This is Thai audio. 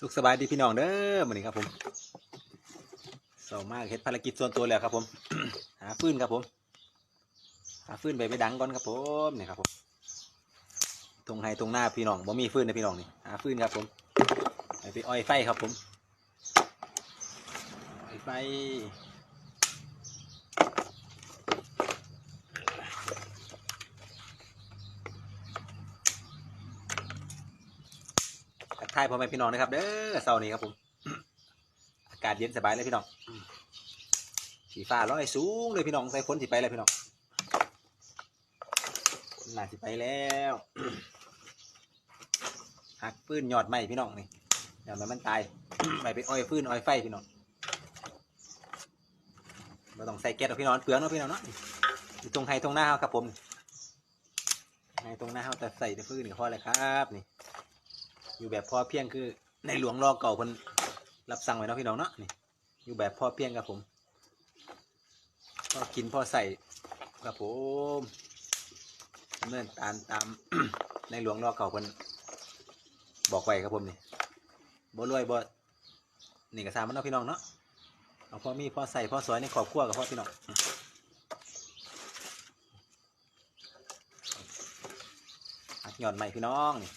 สุขสบายดีพี่น้องเด้อมือนี้ครับผมเสามากเฮ็ดภารกิจส่วนตัวแล้วครับผม หาฟืนครับผม หาฟืนไปไม่ดังก่อนครับผมนี่ครับผมตรงไฮตรงหน้าพี่น้องบ่มีฟืนนะพี่น้องนี่หาฟืนครับผมไปไปอ้อยไฟครับผมอ้อยไฟ ทายพ่อแม่พี่น้องนะครับเด้อเสาร์นี้ครับผม อากาศเย็นสบายเลยพี่น้องสีฟ้าร้อยสูงเลยพี่น้องใส่ฝนสิไปแล้วพี่น้องน่าสิไปแล้วหักฟื้นยอดไม้พี่น้องนี่ยอดไม้มันตายไปไปอ้อยฟืนอ้อยไฟพี่น้องเราต้องใส่แก๊สเอาพี่น้องเปลืองเนาะพี่น้องเนาะอยู่ตรงไฮตรงหน้าครับผมไฮตรงหน้าเขาแต่ใส่แต่ฟืนก็พอเลยครับนี่ อยู่แบบพอเพียงคือในหลวงรอเก่าเพิ่นรับสั่งไว้เนาะพี่น้องเนาะนี่อยู่แบบพอเพียงครับผมพอกินพอใส่ครับผมดำเนินตามตามในหลวงรอเก่าเพิ่นบอกไว้ครับผมนี่บ่รวยบ่นี่ก็สามมันเนาะพี่น้องเนาะเอาพอมีพอใส่พอสวยในครอบครัวกับพ่อพี่น้องหักหย่อนใหม่พี่น้องนี่